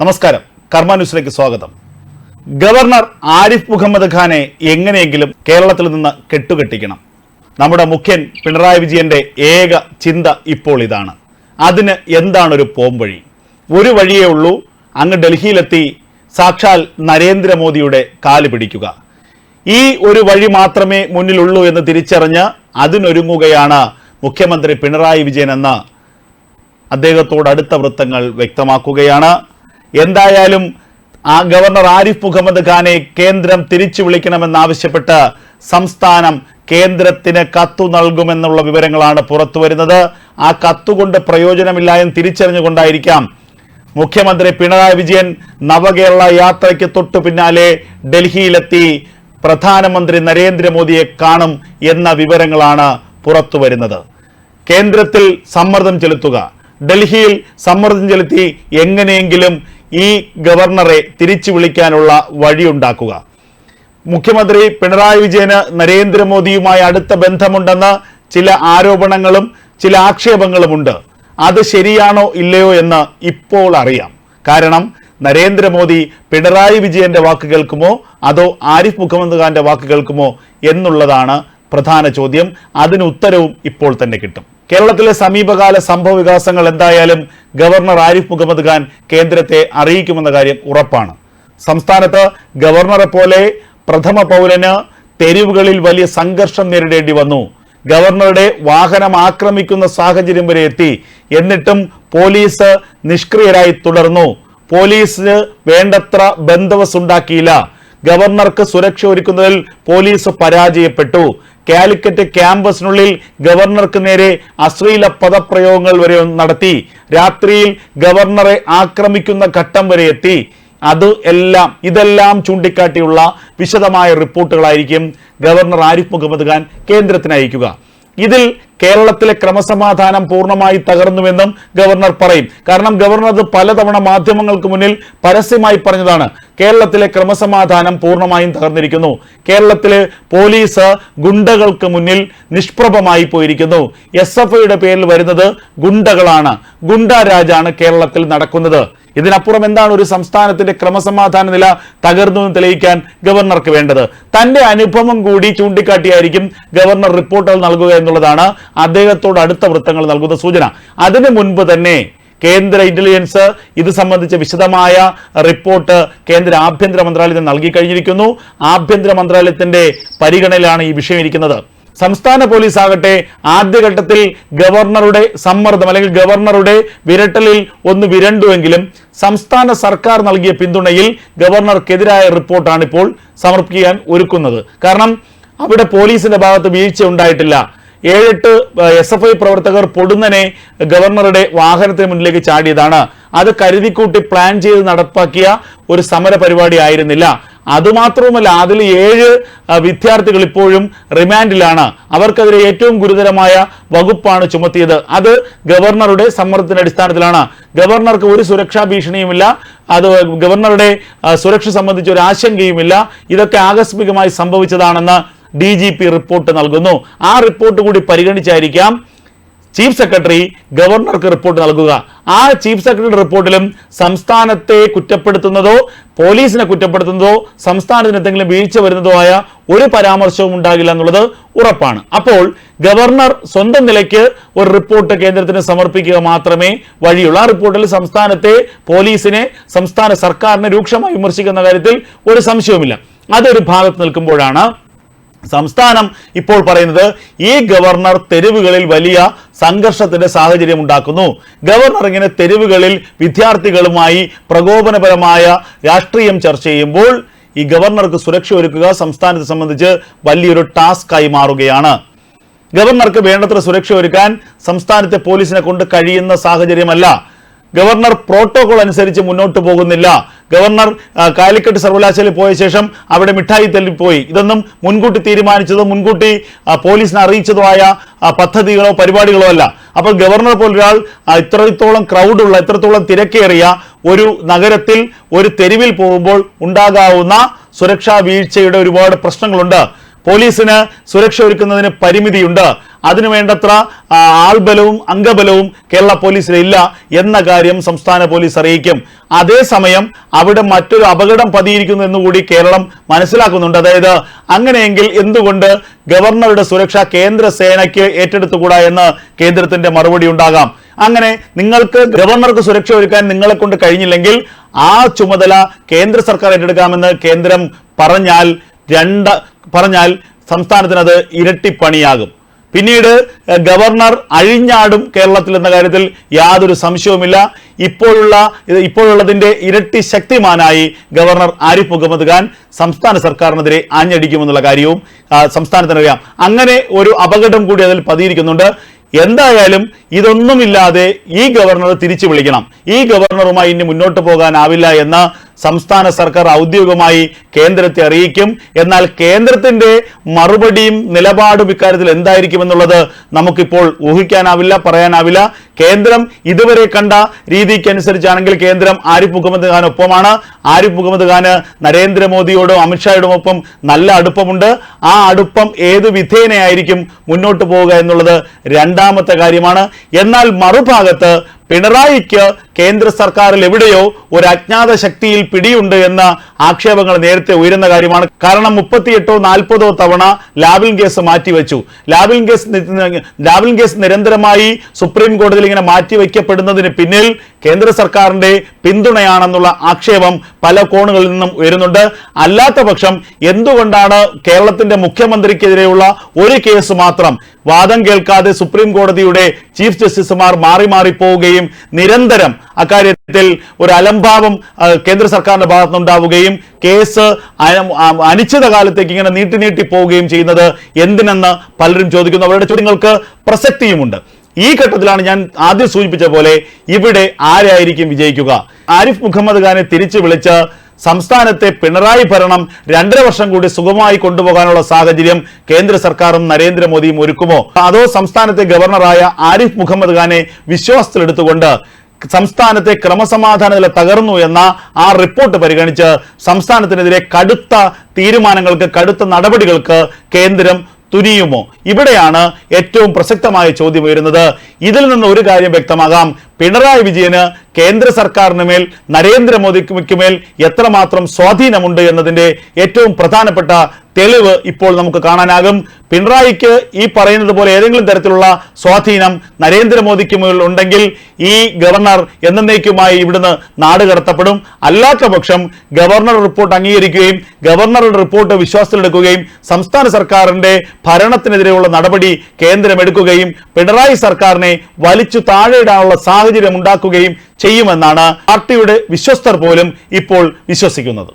നമസ്കാരം. കർമ്മ ന്യൂസിലേക്ക് സ്വാഗതം. ഗവർണർ ആരിഫ് മുഹമ്മദ് ഖാനെ എങ്ങനെയെങ്കിലും കേരളത്തിൽ നിന്ന് കെട്ടുകെട്ടിക്കണം. നമ്മുടെ മുഖ്യൻ പിണറായി വിജയന്റെ ഏക ചിന്ത ഇപ്പോൾ ഇതാണ്. അതിന് എന്താണൊരു പോംവഴി? ഒരു വഴിയേ ഉള്ളൂ അങ്ങ് ഡൽഹിയിലെത്തി സാക്ഷാൽ നരേന്ദ്രമോദിയുടെ കാൽ പിടിക്കുക. ഈ ഒരു വഴി മാത്രമേ മുന്നിലുള്ളൂ എന്ന് തിരിച്ചറിഞ്ഞ് അതിനൊരുങ്ങുകയാണ് മുഖ്യമന്ത്രി പിണറായി വിജയൻ എന്ന് അദ്ദേഹത്തോട് അടുത്ത വൃത്തങ്ങൾ വ്യക്തമാക്കുകയാണ്. എന്തായാലും ആ ഗവർണർ ആരിഫ് മുഹമ്മദ് ഖാനെ കേന്ദ്രം തിരിച്ചു വിളിക്കണമെന്നാവശ്യപ്പെട്ട് സംസ്ഥാനം കേന്ദ്രത്തിന് കത്തു നൽകുമെന്നുള്ള വിവരങ്ങളാണ് പുറത്തു വരുന്നത്. ആ കത്തുകൊണ്ട് പ്രയോജനമില്ല എന്ന് തിരിച്ചറിഞ്ഞുകൊണ്ടായിരിക്കാം. മുഖ്യമന്ത്രി പിണറായി വിജയൻ നവകേരള യാത്രയ്ക്ക് തൊട്ടു പിന്നാലെ ഡൽഹിയിലെത്തി പ്രധാനമന്ത്രി നരേന്ദ്രമോദിയെ കാണും എന്ന വിവരങ്ങളാണ് പുറത്തു വരുന്നത്. കേന്ദ്രത്തിൽ സമ്മർദ്ദം ചെലുത്തുക. ഡൽഹിയിൽ സമ്മർദ്ദം ചെലുത്തി എങ്ങനെയെങ്കിലും ഈ ഗവർണറെ തിരിച്ചു വിളിക്കാനുള്ള വഴിയുണ്ടാക്കുക. മുഖ്യമന്ത്രി പിണറായി വിജയന് നരേന്ദ്രമോദിയുമായി അടുത്ത ബന്ധമുണ്ടെന്ന് ചില ആരോപണങ്ങളും ചില ആക്ഷേപങ്ങളുമുണ്ട്. അത് ശരിയാണോ ഇല്ലയോ എന്ന് ഇപ്പോൾ അറിയാം. കാരണം നരേന്ദ്രമോദി പിണറായി വിജയന്റെ വാക്ക് കേൾക്കുമോ അതോ ആരിഫ് മുഹമ്മദ് ഖാന്റെ വാക്ക് കേൾക്കുമോ എന്നുള്ളതാണ് പ്രധാന ചോദ്യം. അതിന് ഉത്തരവും ഇപ്പോൾ തന്നെ കിട്ടും. കേരളത്തിലെ സമീപകാല സംഭവ വികാസങ്ങൾ എന്തായാലും ഗവർണർ ആരിഫ് മുഹമ്മദ് ഖാൻ കേന്ദ്രത്തെ അറിയിക്കുമെന്ന കാര്യം ഉറപ്പാണ്. സംസ്ഥാനത്ത് ഗവർണറെ പോലെ പ്രഥമ പൗരന് തെരുവുകളിൽ വലിയ സംഘർഷം നേരിടേണ്ടി വന്നു. ഗവർണറുടെ വാഹനം ആക്രമിക്കുന്ന സാഹചര്യം വരെ എത്തി. എന്നിട്ടും പോലീസ് നിഷ്ക്രിയരായി തുടർന്നു. പോലീസിന് വേണ്ടത്ര ബന്ധവസ് ഉണ്ടാക്കിയില്ല. ഗവർണർക്ക് സുരക്ഷ ഒരുക്കുന്നതിൽ പോലീസ് പരാജയപ്പെട്ടു. കാലിക്കറ്റ് ക്യാമ്പസിനുള്ളിൽ ഗവർണർക്ക് നേരെ അശ്ലീല പദപ്രയോഗങ്ങൾ വരെ നടത്തി. രാത്രിയിൽ ഗവർണറെ ആക്രമിക്കുന്ന ഘട്ടം വരെ എത്തി. അത് എല്ലാം ഇതെല്ലാം ചൂണ്ടിക്കാട്ടിയുള്ള വിശദമായ റിപ്പോർട്ടുകളായിരിക്കും ഗവർണർ ആരിഫ് മുഹമ്മദ് ഖാൻ കേന്ദ്രത്തിന് അയക്കുക ഇതിൽ കേരളത്തിലെ ക്രമസമാധാനം പൂർണമായി തകർന്നുവെന്നും ഗവർണർ പറയും. കാരണം ഗവർണർ അത് പലതവണ മാധ്യമങ്ങൾക്ക് മുന്നിൽ പരസ്യമായി പറഞ്ഞതാണ്. കേരളത്തിലെ ക്രമസമാധാനം പൂർണമായും തകർന്നിരിക്കുന്നു. കേരളത്തിലെ പോലീസ് ഗുണ്ടകൾക്ക് മുന്നിൽ നിഷ്പ്രഭമായി പോയിരിക്കുന്നു. എസ് എഫ് ഐയുടെ പേരിൽ വരുന്നത് ഗുണ്ടകളാണ്. ഗുണ്ടാരാജാണ് കേരളത്തിൽ നടക്കുന്നത്. ഇതിനപ്പുറം എന്താണ് ഒരു സംസ്ഥാനത്തിന്റെ ക്രമസമാധാന നില തകർന്നു എന്ന് തെളിയിക്കാൻ ഗവർണർക്ക് വേണ്ടത്? തന്റെ അനുഭവം കൂടി ചൂണ്ടിക്കാട്ടിയായിരിക്കും ഗവർണർ റിപ്പോർട്ടുകൾ നൽകുക എന്നുള്ളതാണ് അദ്ദേഹത്തോട് അടുത്ത വൃത്തങ്ങൾ നൽകുന്ന സൂചന. അതിനു മുൻപ് തന്നെ കേന്ദ്ര ഇന്റലിജൻസ് ഇത് സംബന്ധിച്ച വിശദമായ റിപ്പോർട്ട് കേന്ദ്ര ആഭ്യന്തര മന്ത്രാലയത്തിന് നൽകി കഴിഞ്ഞിരിക്കുന്നു. ആഭ്യന്തര മന്ത്രാലയത്തിന്റെ പരിഗണനയിലാണ് ഈ വിഷയം ഇരിക്കുന്നത്. സംസ്ഥാന പോലീസ് ആകട്ടെ ആദ്യഘട്ടത്തിൽ ഗവർണറുടെ സമ്മർദ്ദം അല്ലെങ്കിൽ ഗവർണറുടെ വിരട്ടലിൽ ഒന്ന് വിരണ്ടുവെങ്കിലും സംസ്ഥാന സർക്കാർ നൽകിയ പിന്തുണയിൽ ഗവർണർക്കെതിരായ റിപ്പോർട്ടാണ് ഇപ്പോൾ സമർപ്പിക്കാൻ ഒരുക്കുന്നത്. കാരണം അവിടെ പോലീസിന്റെ ഭാഗത്ത് വീഴ്ച ഉണ്ടായിട്ടില്ല. ഏഴെട്ട് എസ് എഫ് ഐ പ്രവർത്തകർ പൊടുന്നനെ ഗവർണറുടെ വാഹനത്തിന് മുന്നിലേക്ക് ചാടിയതാണ്. അത് കരുതിക്കൂട്ടി പ്ലാൻ ചെയ്ത് നടപ്പാക്കിയ ഒരു സമര പരിപാടി ആയിരുന്നില്ല. അതുമാത്രവുമല്ല അതിൽ ഏഴ് വിദ്യാർത്ഥികൾ ഇപ്പോഴും റിമാൻഡിലാണ്. അവർക്കെതിരെ ഏറ്റവും ഗുരുതരമായ വകുപ്പാണ് ചുമത്തിയത്. അത് ഗവർണറുടെ സമ്മർദ്ദത്തിന്റെ അടിസ്ഥാനത്തിലാണ്. ഗവർണർക്ക് ഒരു സുരക്ഷാ ഭീഷണിയുമില്ല. അത് ഗവർണറുടെ സുരക്ഷ സംബന്ധിച്ച് ഒരു ആശങ്കയുമില്ല. ഇതൊക്കെ ആകസ്മികമായി സംഭവിച്ചതാണെന്ന് ഡി ജി പി റിപ്പോർട്ട് നൽകുന്നു. ആ റിപ്പോർട്ട് കൂടി പരിഗണിച്ചായിരിക്കാം ചീഫ് സെക്രട്ടറി ഗവർണർക്ക് റിപ്പോർട്ട് നൽകുക. ആ ചീഫ് സെക്രട്ടറി റിപ്പോർട്ടിലും സംസ്ഥാനത്തെ കുറ്റപ്പെടുത്തുന്നതോ പോലീസിനെ കുറ്റപ്പെടുത്തുന്നതോ സംസ്ഥാനത്തിന് എന്തെങ്കിലും വീഴ്ച വരുന്നതോ ആയ ഒരു പരാമർശവും ഉണ്ടാകില്ല എന്നുള്ളത് ഉറപ്പാണ്. അപ്പോൾ ഗവർണർ സ്വന്തം നിലയ്ക്ക് ഒരു റിപ്പോർട്ട് കേന്ദ്രത്തിന് സമർപ്പിക്കുക മാത്രമേ വഴിയുള്ളൂ. ആ റിപ്പോർട്ടിൽ സംസ്ഥാനത്തെ പോലീസിനെ സംസ്ഥാന സർക്കാരിനെ രൂക്ഷമായി വിമർശിക്കുന്ന കാര്യത്തിൽ ഒരു സംശയവുമില്ല. അതൊരു ഭാഗത്ത് നിൽക്കുമ്പോഴാണ് സംസ്ഥാനം ഇപ്പോൾ പറയുന്നത് ഈ ഗവർണർ തെരുവുകളിൽ വലിയ സംഘർഷത്തിന്റെ സാഹചര്യം ഉണ്ടാക്കുന്നു. ഗവർണർ ഇങ്ങനെ തെരുവുകളിൽ വിദ്യാർത്ഥികളുമായി പ്രകോപനപരമായ രാഷ്ട്രീയം ചർച്ച ചെയ്യുമ്പോൾ ഈ ഗവർണർക്ക് സുരക്ഷ ഒരുക്കുക സംസ്ഥാനത്തെ സംബന്ധിച്ച് വലിയൊരു ടാസ്ക്കായി മാറുകയാണ്. ഗവർണർക്ക് വേണ്ടത്ര സുരക്ഷ ഒരുക്കാൻ സംസ്ഥാനത്തെ പോലീസിനെ കൊണ്ട് കഴിയുന്ന സാഹചര്യമല്ല. ഗവർണർ പ്രോട്ടോകോൾ അനുസരിച്ച് മുന്നോട്ട് പോകുന്നില്ല. ഗവർണർ കാലിക്കറ്റ് സർവകലാശാലയിൽ പോയ ശേഷം അവിടെ മിഠായി തല്ലിപ്പോയി ഇതൊന്നും മുൻകൂട്ടി തീരുമാനിച്ചതോ മുൻകൂട്ടി പോലീസിനെ അറിയിച്ചതോ ആയ പദ്ധതികളോ പരിപാടികളോ അല്ല. അപ്പോൾ ഗവർണർ പോലൊരാൾ ഇത്രത്തോളം ക്രൗഡുള്ള ഇത്രത്തോളം തിരക്കേറിയ ഒരു നഗരത്തിൽ ഒരു തെരുവിൽ പോകുമ്പോൾ ഉണ്ടാകാവുന്ന സുരക്ഷാ വീഴ്ചയുടെ ഒരുപാട് പ്രശ്നങ്ങളുണ്ട്. പോലീസിന് സുരക്ഷ ഒരുക്കുന്നതിന് പരിമിതിയുണ്ട്. അതിനു വേണ്ടത്ര ആൾബലവും അംഗബലവും കേരള പോലീസിലില്ല എന്ന കാര്യം സംസ്ഥാന പോലീസ് അറിയിക്കും. അതേസമയം അവിടെ മറ്റൊരു അപകടം പതിയിരിക്കുന്നു എന്നുകൂടി കേരളം മനസ്സിലാക്കുന്നുണ്ട്. അതായത് അങ്ങനെയെങ്കിൽ എന്തുകൊണ്ട് ഗവർണറുടെ സുരക്ഷ കേന്ദ്ര സേനയ്ക്ക് ഏറ്റെടുത്തുകൂടാ എന്ന് കേന്ദ്രത്തിന്റെ മറുപടി ഉണ്ടാകാം. അങ്ങനെ നിങ്ങൾക്ക് ഗവർണർക്ക് സുരക്ഷ ഒരുക്കാൻ നിങ്ങളെ കൊണ്ട് കഴിഞ്ഞില്ലെങ്കിൽ ആ ചുമതല കേന്ദ്ര സർക്കാർ ഏറ്റെടുക്കാമെന്ന് കേന്ദ്രം പറഞ്ഞാൽ രണ്ട് പറഞ്ഞാൽ സംസ്ഥാനത്തിനത് ഇരട്ടിപ്പണിയാകും. പിന്നീട് ഗവർണർ അഴിഞ്ഞാടും കേരളത്തിൽ എന്ന കാര്യത്തിൽ യാതൊരു സംശയവുമില്ല. ഇപ്പോഴുള്ള ഇപ്പോഴുള്ളതിന്റെ ഇരട്ടി ശക്തിമാനായി ഗവർണർ ആരിഫ് മുഹമ്മദ് ഖാൻ സംസ്ഥാന സർക്കാരിനെതിരെ ആഞ്ഞടിക്കുമെന്നുള്ള കാര്യവും സംസ്ഥാനത്തിനറിയാം അങ്ങനെ ഒരു അപകടം കൂടി അതിൽ പതിയിരിക്കുന്നുണ്ട്. എന്തായാലും ഇതൊന്നുമില്ലാതെ ഈ ഗവർണർ തിരിച്ചു വിളിക്കണം. ഈ ഗവർണറുമായി ഇനി മുന്നോട്ട് പോകാനാവില്ല എന്ന് സംസ്ഥാന സർക്കാർ ഔദ്യോഗികമായി കേന്ദ്രത്തെ അറിയിക്കും. എന്നാൽ കേന്ദ്രത്തിന്റെ മറുപടിയും നിലപാടും ഇക്കാര്യത്തിൽ എന്തായിരിക്കും എന്നുള്ളത് നമുക്കിപ്പോൾ ഊഹിക്കാനാവില്ല പറയാനാവില്ല. കേന്ദ്രം ഇതുവരെ കണ്ട രീതിക്കനുസരിച്ചാണെങ്കിൽ കേന്ദ്രം ആരിഫ് മുഹമ്മദ് ഖാൻ ഒപ്പമാണ്. ആരിഫ് മുഹമ്മദ് ഖാന് നരേന്ദ്രമോദിയോടും അമിത്ഷായോടും ഒപ്പം നല്ല അടുപ്പമുണ്ട്. ആ അടുപ്പം ഏത് വിധേനയായിരിക്കും മുന്നോട്ട് പോവുക എന്നുള്ളത് രണ്ടാമത്തെ കാര്യമാണ്. എന്നാൽ മറുഭാഗത്ത് പിണറായിക്ക് കേന്ദ്ര സർക്കാരിൽ എവിടെയോ ഒരു അജ്ഞാത ശക്തിയിൽ പിടിയുണ്ട് എന്ന ആക്ഷേപങ്ങൾ നേരത്തെ ഉയരുന്ന കാര്യമാണ്. കാരണം മുപ്പത്തിയെട്ടോ നാൽപ്പതോ തവണ ലാബിൽ കേസ് മാറ്റിവെച്ചു. ലാബിൽ കേസ് ലാബിൻ കേസ് നിരന്തരമായി സുപ്രീം കോടതിയിൽ ഇങ്ങനെ മാറ്റിവെക്കപ്പെടുന്നതിന് പിന്നിൽ കേന്ദ്ര സർക്കാരിന്റെ പിന്തുണയാണെന്നുള്ള ആക്ഷേപം പല കോണുകളിൽ നിന്നും ഉയരുന്നുണ്ട്. അല്ലാത്ത പക്ഷം എന്തുകൊണ്ടാണ് കേരളത്തിന്റെ മുഖ്യമന്ത്രിക്കെതിരെയുള്ള ഒരു കേസ് മാത്രം വാദം കേൾക്കാതെ സുപ്രീം കോടതിയുടെ ചീഫ് ജസ്റ്റിസുമാർ മാറി മാറി പോവുകയും നിരന്തരം അക്കാര്യത്തിൽ ഒരു അലംഭാവം കേന്ദ്ര സർക്കാരിന്റെ ഭാഗത്തുനിന്നുണ്ടാവുകയും കേസ് അനിശ്ചിത കാലത്തേക്ക് ഇങ്ങനെ നീട്ടി നീട്ടി പോവുകയും ചെയ്യുന്നത് എന്തിനെന്ന് പലരും ചോദിക്കുന്നു. അവരുടെ ചോദ്യങ്ങൾക്ക് പ്രസക്തിയുമുണ്ട്. ഈ ഘട്ടത്തിലാണ് ഞാൻ ആദ്യം സൂചിപ്പിച്ച പോലെ ഇവിടെ ആരായിരിക്കും വിജയിക്കുക? ആരിഫ് മുഹമ്മദ് ഖാനെ തിരിച്ചു വിളിച്ച് സംസ്ഥാനത്തെ പിണറായി ഭരണം രണ്ടര വർഷം കൂടി സുഗമമായി കൊണ്ടുപോകാനുള്ള സാഹചര്യം കേന്ദ്ര സർക്കാരും നരേന്ദ്രമോദിയും ഒരുക്കുമോ? അതോ സംസ്ഥാനത്തെ ഗവർണറായ ആരിഫ് മുഹമ്മദ് ഖാനെ വിശ്വാസത്തിലെടുത്തുകൊണ്ട് സംസ്ഥാനത്തെ ക്രമസമാധാന നില തകർന്നു എന്ന ആ റിപ്പോർട്ട് പരിഗണിച്ച് സംസ്ഥാനത്തിനെതിരെ കടുത്ത തീരുമാനങ്ങൾക്ക് കടുത്ത നടപടികൾക്ക് കേന്ദ്രം തുനിയുമോ? ഇവിടെയാണ് ഏറ്റവും പ്രസക്തമായ ചോദ്യം ഉയരുന്നത്. ഇതിൽ നിന്ന് ഒരു കാര്യം വ്യക്തമാകാം. പിണറായി വിജയന് കേന്ദ്ര സർക്കാരിന് മേൽ നരേന്ദ്രമോദിക്ക് മേൽ എത്രമാത്രം സ്വാധീനമുണ്ട് എന്നതിന്റെ ഏറ്റവും പ്രധാനപ്പെട്ട തെളിവ് ഇപ്പോൾ നമുക്ക് കാണാനാകും. പിണറായിക്ക് ഈ പറയുന്നത് പോലെ ഏതെങ്കിലും തരത്തിലുള്ള സ്വാധീനം നരേന്ദ്രമോദിക്ക് മുകളിൽ ഉണ്ടെങ്കിൽ ഈ ഗവർണർ എന്നേക്കുമായി ഇവിടുന്ന് നാട് കടത്തപ്പെടും. അല്ലാത്ത പക്ഷം ഗവർണർ റിപ്പോർട്ട് അംഗീകരിക്കുകയും ഗവർണറുടെ റിപ്പോർട്ട് വിശ്വാസത്തിലെടുക്കുകയും സംസ്ഥാന സർക്കാരിന്റെ ഭരണത്തിനെതിരെയുള്ള നടപടി കേന്ദ്രം എടുക്കുകയും പിണറായി സർക്കാരിനെ വലിച്ചു താഴെയിടാനുള്ള സാഹചര്യം ഉണ്ടാക്കുകയും ചെയ്യുമെന്നാണ് പാർട്ടിയുടെ വിശ്വസ്തർ പോലും ഇപ്പോൾ വിശ്വസിക്കുന്നത്.